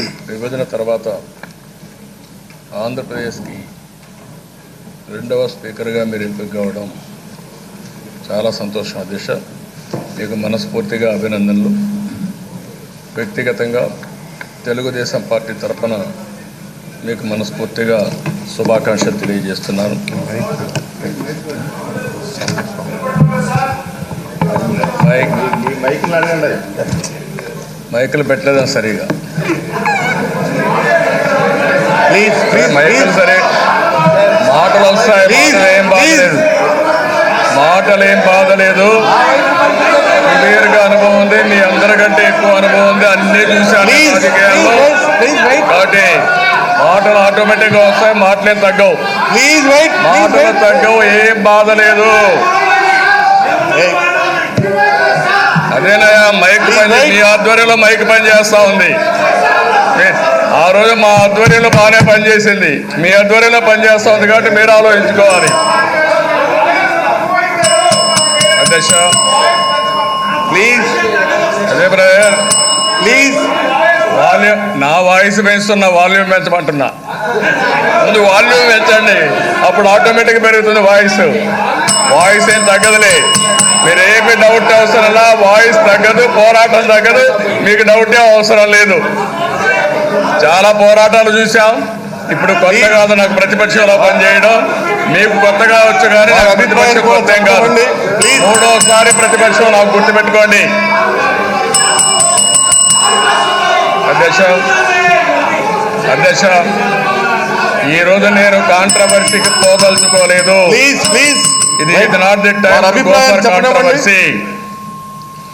విభజన తర్వాత ఆంధ్రప్రదేశ్కి రెండవ స్పీకర్గా మీరు ఎంపిక కావడం చాలా సంతోషం. అధ్యక్ష మీకు మనస్ఫూర్తిగా అభినందనలు. వ్యక్తిగతంగా తెలుగుదేశం పార్టీ తరఫున మీకు మనస్ఫూర్తిగా శుభాకాంక్షలు తెలియజేస్తున్నాను. మైక్ మీ మైకులు పెట్టలేదని సరిగా? ప్లీజ్ ప్లీజ్ మైకులు సరే. మాటలు వస్తాయి? ఏం బాధలేదు మాటలు ఏం బాధలేదు సుదీర్ఘ అనుభవం ఉంది మీ అందరికంటే ఎక్కువ అనుభవం ఉంది. అన్ని చూశాను రాజకీయాల్లో. కాబట్టి మాటలు ఆటోమేటిక్గా వస్తాయి మాటలేం తగ్గవు. మాటలు తగ్గవు ఏం బాధ లేదు. అదేనయ్యా మైక్ పని మీ ఆధ్వర్యంలో మైక్ పని చేస్తా ఉంది. ఆ రోజు మా ఆధ్వర్యంలో బాగానే పనిచేసింది. మీ ఆధ్వర్యంలో పనిచేస్తా ఉంది కాబట్టి మీరు ఆలోచించుకోవాలి. అధ్యక్ష ప్లీజ్. అదే బ్రదర్. ప్లీజ్. వాల్యూమ్ నా వాయిస్ పెంచుతున్నా వాల్యూమ్ పెంచమంటున్నా. ముందు వాల్యూమ్ పెంచండి. అప్పుడు ఆటోమేటిక్ పెరుగుతుంది వాయిస్. వాయిస్ ఏం తగ్గదులే. మీరు ఏమి డౌట్ అవసరంలా వాయిస్ తగ్గదు పోరాటం తగ్గదు మీకు డౌట్ ఏం అవసరం లేదు. చాలా పోరాటాలు చూసాం ఇప్పుడు కొత్త కాదు నాకు ప్రతిపక్షంలో పనిచేయడం మీకు కొత్తగా వచ్చు కానీ నాకు ప్రతిపక్షం కొత్త కాదు. మూడోసారి ప్రతిపక్షం నాకు గుర్తుపెట్టుకోండి. అధ్యక్ష అధ్యక్ష ఈ రోజు నేను కాంట్రవర్సీకి పోదలుచుకోలేదు ఇది నాట్ ది. కాంట్రవర్సీ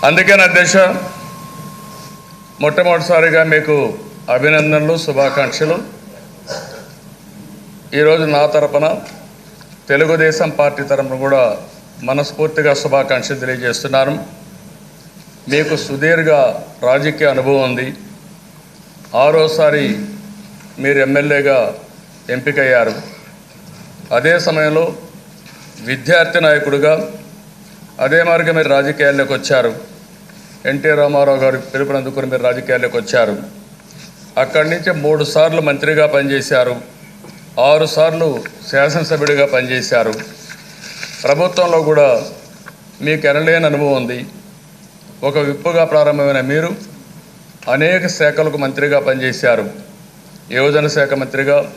అందుకని అధ్యక్ష మొట్టమొదటిసారిగా మీకు అభినందనలు శుభాకాంక్షలు. ఈరోజు నా తరపున తెలుగుదేశం పార్టీ తరపున కూడా మనస్ఫూర్తిగా శుభాకాంక్షలు తెలియజేస్తున్నాను. మీకు సుదీర్ఘ రాజకీయ అనుభవం ఉంది. ఆరోసారి మీరు ఎమ్మెల్యేగా ఎంపికయ్యారు. అదే సమయంలో విద్యార్థి నాయకుడిగా అదే మార్గం మీరు రాజకీయాల్లోకి వచ్చారు. ఎన్టీ రామారావు గారు పిలుపునందుకుని మీరు రాజకీయాల్లోకి వచ్చారు. అక్కడి నుంచి మూడు సార్లు మంత్రిగా పనిచేశారు. ఆరు సార్లు శాసనసభ్యుడిగా పనిచేశారు. ప్రభుత్వంలో కూడా మీకు ఎనలేని అనుభవం ఉంది. ఒక విప్పుగా ప్రారంభమైన మీరు అనేక శాఖలకు మంత్రిగా పనిచేశారు. యువజన శాఖ మంత్రిగా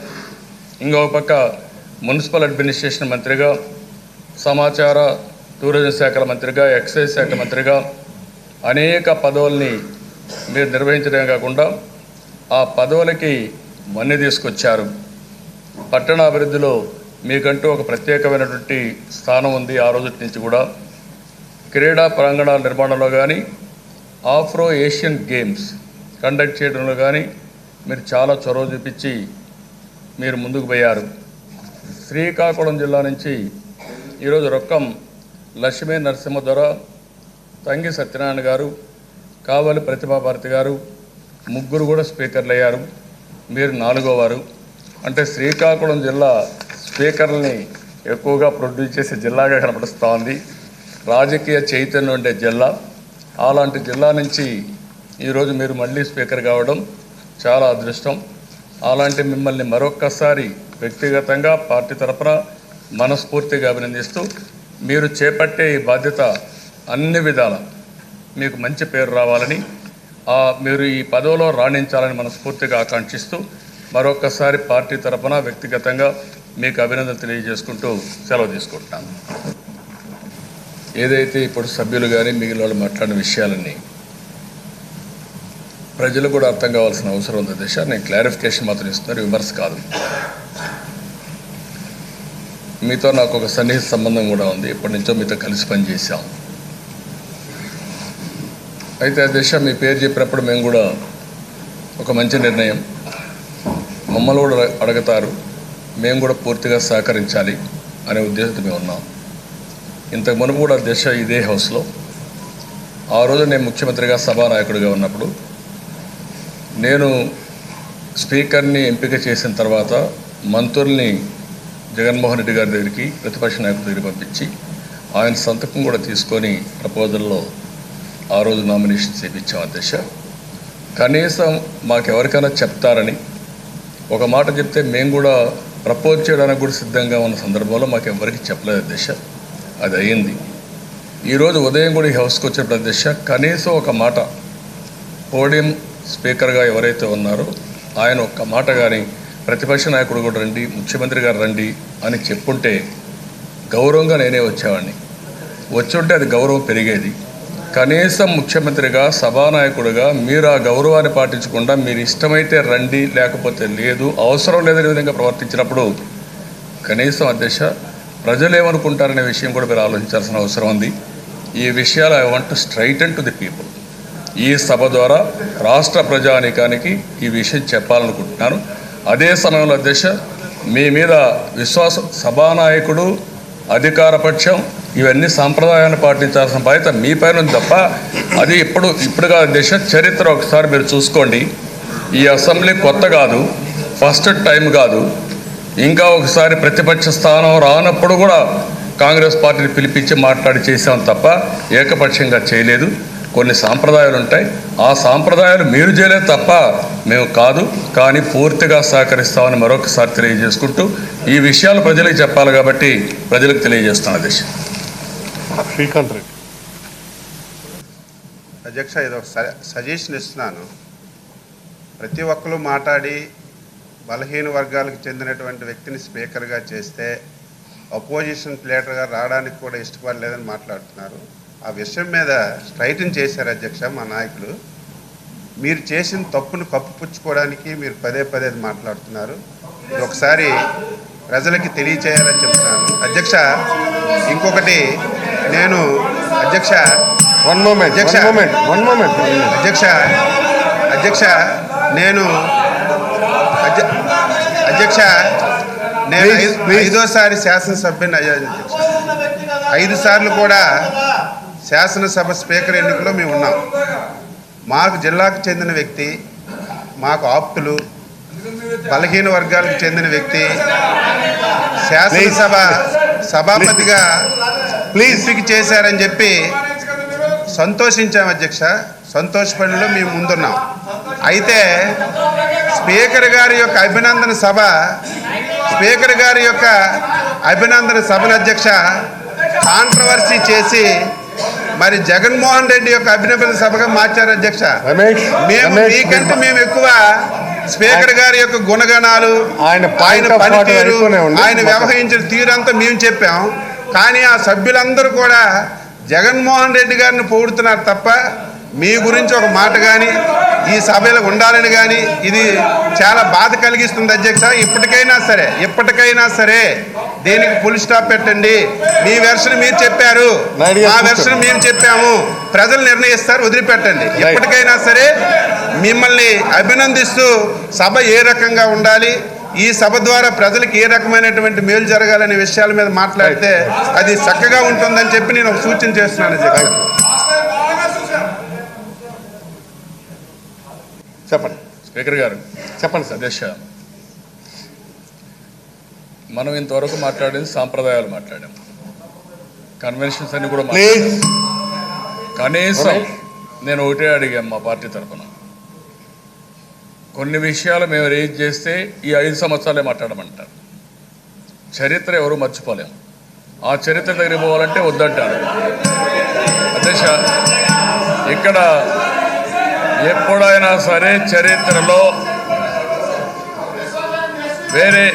ఇంకొక పక్క మున్సిపల్ అడ్మినిస్ట్రేషన్ మంత్రిగా సమాచార టూరిజం శాఖల మంత్రిగా ఎక్సైజ్ శాఖ మంత్రిగా అనేక పదవుల్ని మీరు నిర్వహించడమే కాకుండా ఆ పదవులకి మన్ని తీసుకొచ్చారు. పట్టణాభివృద్ధిలో మీకంటూ ఒక ప్రత్యేకమైనటువంటి స్థానం ఉంది ఆ రోజు నుంచి కూడా. క్రీడా ప్రాంగణాల నిర్మాణంలో కానీ ఆఫ్రో ఏషియన్ గేమ్స్ కండక్ట్ చేయడంలో కానీ మీరు చాలా చొరవ చూపించి మీరు ముందుకు పోయారు. శ్రీకాకుళం జిల్లా నుంచి ఈరోజు రొక్కం లక్ష్మీ నరసింహ దొర తంగి సత్యనారాయణ గారు కావలి ప్రతిభాభారతి గారు ముగ్గురు కూడా స్పీకర్లు అయ్యారు. మీరు నాలుగో వారు. అంటే శ్రీకాకుళం జిల్లా స్పీకర్లని ఎక్కువగా ప్రొడ్యూస్ చేసే జిల్లాగా కనపడుస్తూ ఉంది రాజకీయ చైతన్యం ఉండే జిల్లా. అలాంటి జిల్లా నుంచి ఈరోజు మీరు మళ్ళీ స్పీకర్ కావడం చాలా అదృష్టం. అలాంటి మిమ్మల్ని మరొక్కసారి వ్యక్తిగతంగా పార్టీ తరపున మనస్ఫూర్తిగా అభినందిస్తూ మీరు చేపట్టే ఈ బాధ్యత అన్ని విధాల మీకు మంచి పేరు రావాలని మీరు ఈ పదవిలో రాణించాలని మనస్ఫూర్తిగా ఆకాంక్షిస్తూ మరొక్కసారి పార్టీ తరఫున వ్యక్తిగతంగా మీకు అభినందన తెలియజేసుకుంటూ సెలవు తీసుకుంటున్నాను ఏదైతే ఇప్పుడు సభ్యులు కానీ మిగిలిన వాళ్ళు మాట్లాడిన విషయాలన్నీ ప్రజలు కూడా అర్థం కావాల్సిన అవసరం ఉంది. దిశ నేను క్లారిఫికేషన్ మాత్రం ఇస్తున్నారు విమర్శ కాదు. మీతో నాకు ఒక సన్నిహిత సంబంధం కూడా ఉంది. ఇప్పటి నుంచో మీతో కలిసి పనిచేసాం అయితే ఆ దిశ మీ పేరు చెప్పినప్పుడు మేము కూడా ఒక మంచి నిర్ణయం. మమ్మల్ని కూడా అడుగుతారు. మేము కూడా పూర్తిగా సహకరించాలి అనే ఉద్దేశంతో మేము ఉన్నాం. ఇంతకు మునుపు కూడా దిశ ఇదే హౌస్లో. ఆ రోజు నేను ముఖ్యమంత్రిగా సభానాయకుడిగా ఉన్నప్పుడు నేను స్పీకర్ని ఎంపిక చేసిన తర్వాత మంత్రుల్ని జగన్మోహన్ రెడ్డి గారి దగ్గరికి ప్రతిపక్ష నాయకుడి దగ్గరికి పంపించి ఆయన సంతకం కూడా తీసుకొని ప్రపోజల్లో ఆ రోజు నామినేషన్ చేపించాం అధ్యక్ష. కనీసం మాకెవరికైనా చెప్తారని ఒక మాట చెప్తే మేము కూడా ప్రపోజ్ చేయడానికి కూడా సిద్ధంగా ఉన్న సందర్భంలో మాకు ఎవరికి చెప్పలేదు దిశ అది అయ్యింది. ఈరోజు ఉదయం కూడా ఈ హౌస్కి వచ్చినప్పుడు దిశ కనీసం ఒక మాట పోడియం స్పీకర్గా ఎవరైతే ఉన్నారో ఆయన ఒక్క మాట కానీ ప్రతిపక్ష నాయకుడు కూడా రండి ముఖ్యమంత్రి గారు రండి అని చెప్పుంటే గౌరవంగా నేనే వచ్చేవాడిని. వచ్చుంటే అది గౌరవం పెరిగేది. కనీసం ముఖ్యమంత్రిగా సభానాయకుడిగా మీరు ఆ గౌరవాన్ని పాటించకుండా మీరు ఇష్టమైతే రండి లేకపోతే లేదు అవసరం లేదనే విధంగా ప్రవర్తించినప్పుడు కనీసం అధ్యక్ష ప్రజలు ఏమనుకుంటారనే విషయం కూడా మీరు ఆలోచించాల్సిన అవసరం ఉంది. ఈ విషయాలు I want straight and to the people ఈ సభ ద్వారా రాష్ట్ర ప్రజానీకానికి ఈ విషయం చెప్పాలనుకుంటున్నాను. అదే సమయంలో అధ్యక్ష మీ మీద విశ్వాసం సభానాయకుడు అధికారపక్షం ఇవన్నీ సాంప్రదాయాన్ని పాటించాల్సిన బాధ్యత మీ పైన తప్ప అది ఇప్పుడు ఇప్పుడు కాదు దేశ చరిత్ర ఒకసారి మీరు చూసుకోండి. ఈ అసెంబ్లీ కొత్త కాదు ఫస్ట్ టైం కాదు. ఇంకా ఒకసారి ప్రతిపక్ష స్థానం రానప్పుడు కూడా కాంగ్రెస్ పార్టీని పిలిపించి మాట్లాడి చేసాం తప్ప ఏకపక్షంగా చేయలేదు. కొన్ని సాంప్రదాయాలు ఉంటాయి. ఆ సాంప్రదాయాలు మీరు చేయలేదు తప్ప మేము కాదు. కానీ పూర్తిగా సహకరిస్తామని మరొకసారి తెలియజేసుకుంటూ ఈ విషయాలు ప్రజలకు చెప్పాలి కాబట్టి ప్రజలకు తెలియజేస్తున్నాను దిశ శ్రీకాంత్ రెడ్డి. అధ్యక్ష స- సజెషన్ ఇస్తున్నాను. ప్రతి ఒక్కరు మాట్లాడి బలహీన వర్గాలకు చెందినటువంటి వ్యక్తిని స్పీకర్గా చేస్తే అపోజిషన్ లీడర్గా రావడానికి కూడా ఇష్టపడలేదని మాట్లాడుతున్నారు. ఆ విషయం మీద స్ట్రైటన్ చేశారు అధ్యక్ష మా నాయకులు మీరు చేసిన తప్పును కప్పుపుచ్చుకోవడానికి మీరు పదే పదే మాట్లాడుతున్నారు ఒకసారి ప్రజలకి తెలియచేయాలని చెప్తున్నాను అధ్యక్ష ఇంకొకటి నేను అధ్యక్ష వన్ మూమెంట్ అధ్యక్ష. మూమెంట్ వన్ మూమెంట్ అధ్యక్ష అధ్యక్ష నేను అధ్య- అధ్యక్ష నేను. ఐదోసారి శాసనసభ్యుని అయ్యాను అధ్యక్ష ఐదు సార్లు కూడా శాసనసభ స్పీకర్ ఎన్నికలో మేము ఉన్నాం. మాకు జిల్లాకు చెందిన వ్యక్తి మాకు ఆప్తులు బలహీన వర్గాలకు చెందిన వ్యక్తి శాసనసభ సభాపతిగా ప్లీజ్ ఎంపిక చేశారని చెప్పి సంతోషించాం అధ్యక్ష. సంతోషపడిలో మేము ముందున్నాం. అయితే స్పీకర్ గారి యొక్క అభినందన సభ స్పీకర్ గారి యొక్క అభినందన సభను అధ్యక్ష కాంట్రవర్సీ చేసి మరి జగన్మోహన్ రెడ్డి యొక్క అభినందన సభగా మార్చారు అధ్యక్ష. మేము మీకంటే మేము ఎక్కువ స్పీకర్ గారి యొక్క గుణగణాలు ఆయన పనితీరు. ఆయన వ్యవహరించిన తీరంతా మేము చెప్పాం. కానీ ఆ సభ్యులందరూ కూడా జగన్మోహన్ రెడ్డి గారిని పొగుడుతున్నారు తప్ప మీ గురించి ఒక మాట కానీ ఈ సభలో ఉండాలని కానీ ఇది చాలా బాధ కలిగిస్తుంది అధ్యక్ష. ఇప్పటికైనా సరే ఇప్పటికైనా సరే దీనికి ఫుల్ స్టాప్ పెట్టండి. మీ వెర్షన్ మీరు చెప్పారు. మా. వెర్షన్ మేము చెప్పాము. ప్రజలు నిర్ణయిస్తారు వదిలిపెట్టండి. ఎప్పటికైనా సరే మిమ్మల్ని అభినందిస్తూ సభ ఏ రకంగా ఉండాలి ఈ సభ ద్వారా ప్రజలకు ఏ రకమైనటువంటి మేలు జరగాలనే విషయాల మీద మాట్లాడితే అది చక్కగా ఉంటుందని చెప్పి నేను ఒక సూచన చేస్తున్నాను అధ్యక్ష చెప్పండి. స్పీకర్ గారు. చెప్పండి సార్. అధ్యక్ష మనం ఇంతవరకు మాట్లాడింది సాంప్రదాయాలు మాట్లాడాం. కన్వెన్షన్స్ అన్ని కూడా కనీసం నేను ఒకటే అడిగాం మా పార్టీ తరఫున కొన్ని విషయాలు మేము రేజ్ చేస్తే ఈ ఐదు సంవత్సరాలే మాట్లాడమంటారు. చరిత్ర ఎవరు మర్చిపోలేము. ఆ చరిత్ర దగ్గర పోవాలంటే వద్దంటారు. అధ్యక్ష ఇక్కడ ఎప్పుడైనా సరే చరిత్రలో వేరే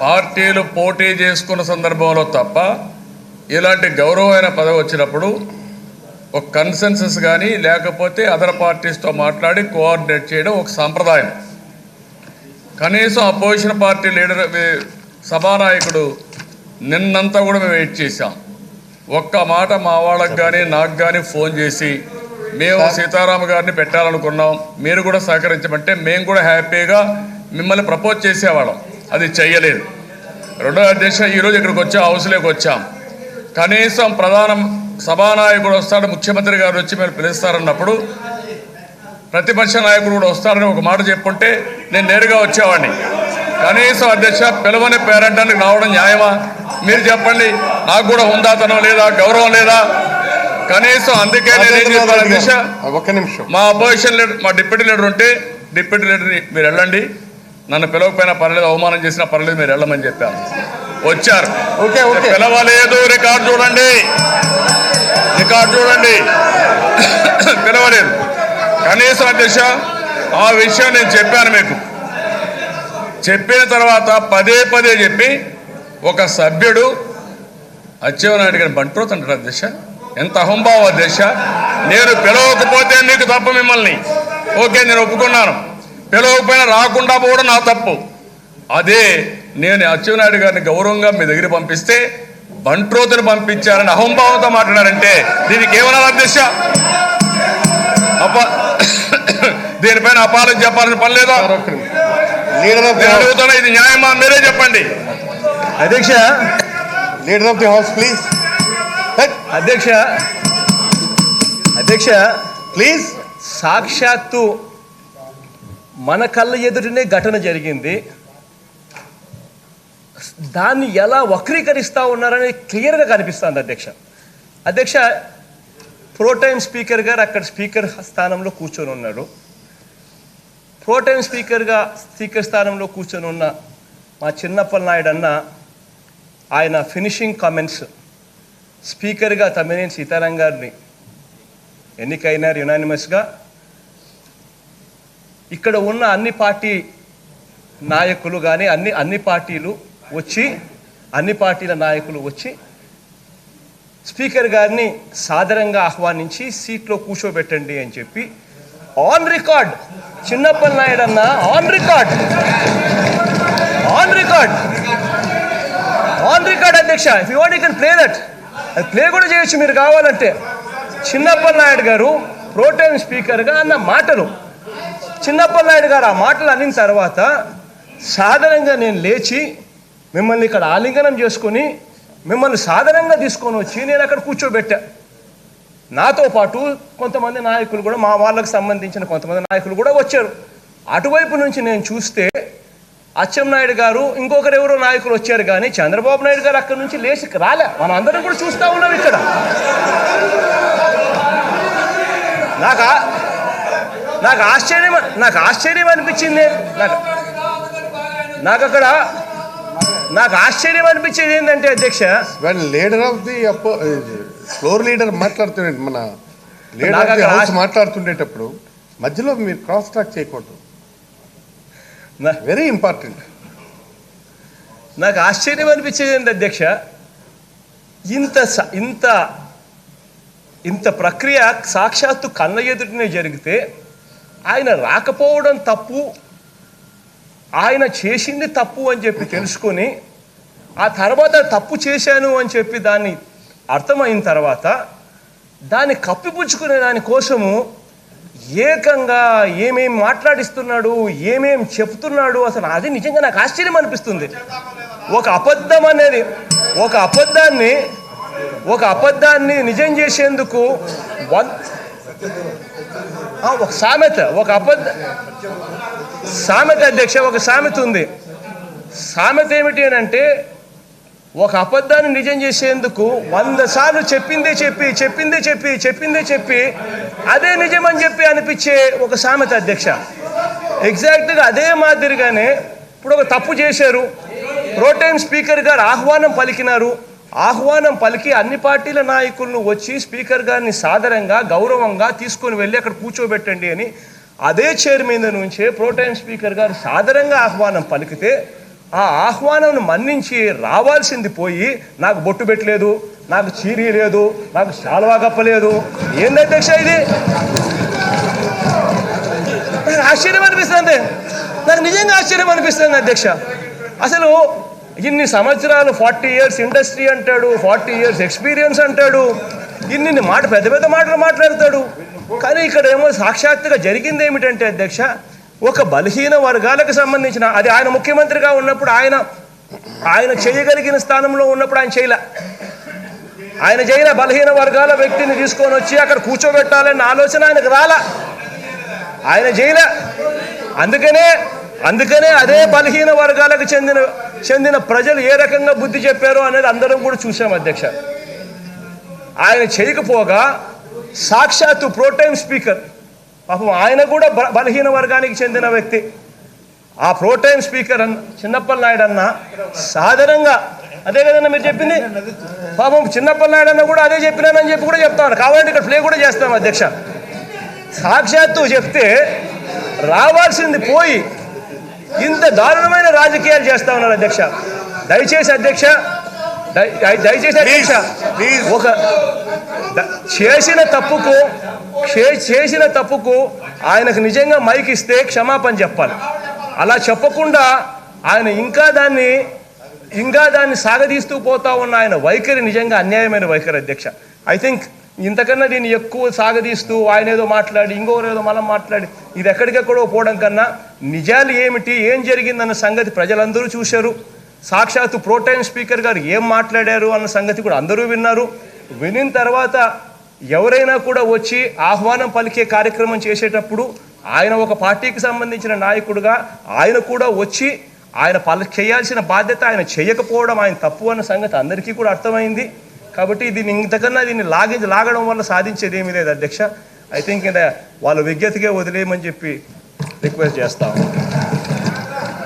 పార్టీలు పోటీ చేసుకున్న సందర్భంలో తప్ప ఇలాంటి గౌరవమైన పదవి వచ్చినప్పుడు ఒక కన్సెన్సస్ కానీ లేకపోతే అదర్ పార్టీస్తో మాట్లాడి కోఆర్డినేట్ చేయడం ఒక సాంప్రదాయం. కనీసం అపోజిషన్ పార్టీ లీడర్ సభానాయకుడు నిన్నంతా కూడా మేము వెయిట్ చేశాం. ఒక్క మాట మా వాళ్ళకి కానీ నాకు కానీ ఫోన్ చేసి మేము సీతారామ గారిని పెట్టాలనుకున్నాం. మీరు కూడా సహకరించమంటే మేము కూడా హ్యాపీగా మిమ్మల్ని ప్రపోజ్ చేసేవాళ్ళం. అది చెయ్యలేదు. రెండో అధ్యక్ష ఈరోజు ఇక్కడికి వచ్చాం హౌస్లోకి వచ్చాం. కనీసం ప్రధాన సభానాయకుడు వస్తాడు ముఖ్యమంత్రి గారు వచ్చి మీరు పిలుస్తారన్నప్పుడు ప్రతిపక్ష నాయకుడు కూడా వస్తారని ఒక మాట చెప్పుంటే నేను నేరుగా వచ్చేవాడిని. కనీసం అధ్యక్ష పిలవని పేరంటానికి రావడం న్యాయమా? మీరు చెప్పండి. నాకు కూడా హుందాతనం లేదా గౌరవం లేదా? కనీసం అందుకే ఒక్క నిమిషం. మా అపోజిషన్ లీడర్ మా డిప్యూటీ లీడర్ ఉంటే డిప్యూటీ లీడర్ని మీరు వెళ్ళండి. నన్ను పిలవకపోయినా పర్లేదు అవమానం చేసినా పర్లేదు మీరు వెళ్ళమని చెప్పాను. వచ్చారు. Okay okay. పిలవలేదు రికార్డు చూడండి. రికార్డు చూడండి. పిలవలేదు. కనీసం అధ్యక్ష ఆ విషయం నేను చెప్పాను మీకు. చెప్పిన తర్వాత పదే పదే చెప్పి ఒక సభ్యుడు అచ్చెవనాయుడు గారిని బంట్రోత్ అంటాడు అధ్యక్ష ఎంత అహంభావ అధ్యక్ష నేను పిలవకపోతే మీకు తప్పు మిమ్మల్ని. ఓకే నేను ఒప్పుకున్నాను. పిలవకపోయినా రాకుండా పోవడం నా తప్పు. అదే నేను అచ్చెవనాయుడు గారిని గౌరవంగా మీ దగ్గర పంపిస్తే బంట్రోతుని పంపించారని అహంభావంతో మాట్లాడారంటే దీనికి ఏమన్నా అధ్యక్ష అప దీనిపైన అపాలజీ చెప్పాలని పని లేదా? అడుగుతున్నా ఇది న్యాయమా? మీరే చెప్పండి. అధ్యక్ష leader of the house please. అధ్యక్ష అధ్యక్ష ప్లీజ్ సాక్షాత్తు మన కళ్ళ ఎదుటనే ఘటన జరిగింది. దాన్ని ఎలా వక్రీకరిస్తూ ఉన్నారని క్లియర్గా కనిపిస్తుంది అధ్యక్ష. అధ్యక్ష ప్రోటైమ్ స్పీకర్ గారు అక్కడ స్పీకర్ స్థానంలో కూర్చొని ఉన్నాడు ప్రోటైమ్ స్పీకర్గా స్పీకర్ స్థానంలో కూర్చొని ఉన్న మా చిన్నప్పల నాయుడు అన్న ఆయన ఫినిషింగ్ కామెంట్స్ స్పీకర్గా తమ్మినేని సీతారాం గారిని ఎన్నికైనారు యునానిమస్గా ఇక్కడ ఉన్న అన్ని పార్టీ నాయకులు కానీ అన్ని అన్ని పార్టీలు వచ్చి అన్ని పార్టీల నాయకులు వచ్చి స్పీకర్ గారిని సాదరంగా ఆహ్వానించి సీట్లో కూర్చోబెట్టండి అని చెప్పి ఆన్ రికార్డ్ చిన్నప్పల్ నాయుడు అన్న on record on record on record అధ్యక్ష. If you want you can play that play కూడా చేయొచ్చు మీరు కావాలంటే. చిన్నప్పల్ నాయుడు గారు ప్రోటైమ్ స్పీకర్గా అన్న మాటలు. చిన్నప్పల్ నాయుడు గారు ఆ మాటలు అనిన తర్వాత సాధారణంగా నేను లేచి మిమ్మల్ని ఇక్కడ ఆలింగనం చేసుకొని మిమ్మల్ని సాధారణంగా తీసుకొని వచ్చి నేను అక్కడ కూర్చోబెట్టా. నాతో పాటు కొంతమంది నాయకులు కూడా మా వాళ్ళకి సంబంధించిన కొంతమంది నాయకులు కూడా వచ్చారు. అటువైపు నుంచి నేను చూస్తే అచ్చెన్నాయుడు గారు ఇంకొకరు ఎవరో నాయకులు వచ్చారు కానీ చంద్రబాబు నాయుడు గారు అక్కడి నుంచి లేచి రాలే. మనం అందరం కూడా చూస్తూ ఉన్నాం ఇక్కడ. నాకు నాకు ఆశ్చర్యం నాకు ఆశ్చర్యం అనిపించింది. నాకు నాకు అక్కడ నాకు ఆశ్చర్యం అనిపించేది ఏంటంటే అధ్యక్ష when leader of the floor leader మాట్లాడుతుండే మన లీడర్ మాట్లాడుతుండేటప్పుడు మధ్యలో మీరు క్రాస్ టాక్ చేయకూడదు. నా- వెరీ ఇంపార్టెంట్. నాకు ఆశ్చర్యం అనిపించేది ఏంటి అధ్యక్ష? ఇంత స- ఇంత ఇంత ప్రక్రియ సాక్షాత్తు కళ్ళ ఎదుటనే జరిగితే ఆయన రాకపోవడం తప్పు ఆయన చేసింది తప్పు అని చెప్పి తెలుసుకొని ఆ తర్వాత తప్పు చేశాను అని చెప్పి దాన్ని అర్థమైన తర్వాత దాన్ని కప్పిపుచ్చుకునే దానికోసము ఏకంగా ఏమేం మాట్లాడిస్తున్నాడు ఏమేం చెప్తున్నాడు అసలు అది నిజంగా నాకు ఆశ్చర్యం అనిపిస్తుంది. ఒక అబద్ధం అనేది ఒక అబద్ధాన్ని ఒక అబద్ధాన్ని నిజం చేసేందుకు వన్ ఒక సామెత ఒక అబద్ధ సామెత అధ్యక్ష ఒక సామెత ఉంది. సామెత ఏమిటి అని అంటే ఒక అబద్ధాన్ని నిజం చేసేందుకు వంద సార్లు చెప్పిందే చెప్పి చెప్పిందే చెప్పి చెప్పిందే చెప్పి అదే నిజం అని చెప్పి అనిపించే ఒక సామెత అధ్యక్ష. ఎగ్జాక్ట్గా అదే మాదిరిగానే ఇప్పుడు ఒక తప్పు చేశారు. ప్రోటైమ్ స్పీకర్ గారు ఆహ్వానం పలికినారు. ఆహ్వానం పలికి అన్ని పార్టీల నాయకులను వచ్చి స్పీకర్ గారిని సాదరంగా గౌరవంగా తీసుకొని వెళ్ళి అక్కడ కూర్చోబెట్టండి అని అదే చైర్ మీద నుంచే ప్రోటైమ్ స్పీకర్ గారు సాదరంగా ఆహ్వానం పలికితే ఆ ఆహ్వానం మన్నించి రావాల్సింది పోయి నాకు బొట్టు పెట్టలేదు నాకు చీరీ లేదు నాకు శాల్వా కప్పలేదు. ఏంది అధ్యక్ష ఇది? నాకు ఆశ్చర్యం అనిపిస్తుంది. నాకు నిజంగా ఆశ్చర్యం అనిపిస్తుంది అధ్యక్ష. అసలు ఇన్ని సంవత్సరాలు ఫార్టీ ఇయర్స్ ఇండస్ట్రీ అంటాడు ఫార్టీ ఇయర్స్ ఎక్స్పీరియన్స్ అంటాడు ఇన్ని మాట పెద్ద పెద్ద మాటలు మాట్లాడతాడు. కానీ ఇక్కడ ఏమో సాక్షాత్తుగా జరిగింది ఏమిటంటే అధ్యక్ష ఒక బలహీన వర్గాలకు సంబంధించిన అది ఆయన ముఖ్యమంత్రిగా ఉన్నప్పుడు ఆయన ఆయన చేయగలిగిన స్థానంలో ఉన్నప్పుడు ఆయన చేయలే. ఆయన చేయన బలహీన వర్గాల వ్యక్తిని తీసుకొని వచ్చి అక్కడ కూర్చోబెట్టాలన్న ఆలోచన ఆయనకు రాలా. ఆయన చేయలే. అందుకనే అందుకనే అదే బలహీన వర్గాలకు చెందిన చెందిన ప్రజలు ఏ రకంగా బుద్ధి చెప్పారో అనేది అందరం కూడా చూసాం అధ్యక్ష. ఆయన చేయకపోగా సాక్షాత్తు ప్రోటైమ్ స్పీకర్ పాపం ఆయన కూడా బలహీన వర్గానికి చెందిన వ్యక్తి. ఆ ప్రోటైమ్ స్పీకర్ అన్న చిన్నప్పల నాయుడు అన్న సాధారణంగా అదే కదన్నా మీరు చెప్పింది? పాపం చిన్నప్పల నాయుడు అన్న కూడా అదే చెప్పినానని చెప్పి కూడా చెప్తాను కాబట్టి ఇక్కడ ప్లే కూడా చేస్తాం అధ్యక్ష. సాక్షాత్తు చెప్తే రావాల్సింది పోయి ఇంత దారుణమైన రాజకీయాలు చేస్తా ఉన్నారు అధ్యక్ష. దయచేసి అధ్యక్ష దయ- దయ- దయచేసి అధ్యక్ష. ఒక చేసిన తప్పుకు చేసిన తప్పుకు ఆయనకు నిజంగా మైక్ ఇస్తే క్షమాపణ చెప్పాలి. అలా చెప్పకుండా ఆయన ఇంకా దాన్ని ఇంకా దాన్ని సాగదీస్తూ పోతా ఉన్న ఆయన వైఖరి నిజంగా అన్యాయమైన వైఖరి అధ్యక్ష. ఐ థింక్ ఇంతకన్నా దీన్ని ఎక్కువ సాగదీస్తూ ఆయన ఏదో మాట్లాడి ఇంకొకరు ఏదో మనం మాట్లాడి ఇది ఎక్కడికెక్కడో పోవడం కన్నా నిజాలు ఏమిటి ఏం జరిగిందన్న సంగతి ప్రజలందరూ చూశారు. సాక్షాత్తు ప్రోటైమ్ స్పీకర్ గారు ఏం మాట్లాడారు అన్న సంగతి కూడా అందరూ విన్నారు. వినిన తర్వాత ఎవరైనా కూడా వచ్చి ఆహ్వానం పలికే కార్యక్రమం చేసేటప్పుడు ఆయన ఒక పార్టీకి సంబంధించిన నాయకుడుగా ఆయన కూడా వచ్చి ఆయన పల చేయాల్సిన బాధ్యత ఆయన చేయకపోవడం ఆయన తప్పు అన్న సంగతి అందరికీ కూడా అర్థమైంది. కాబట్టి దీన్ని ఇంతకన్నా దీన్ని లాగి లాగడం వల్ల సాధించేది ఏమీ లేదు అధ్యక్ష. ఐ థింక్ వాళ్ళ విజ్ఞతగా వదిలేయమని చెప్పి రిక్వెస్ట్ చేస్తాము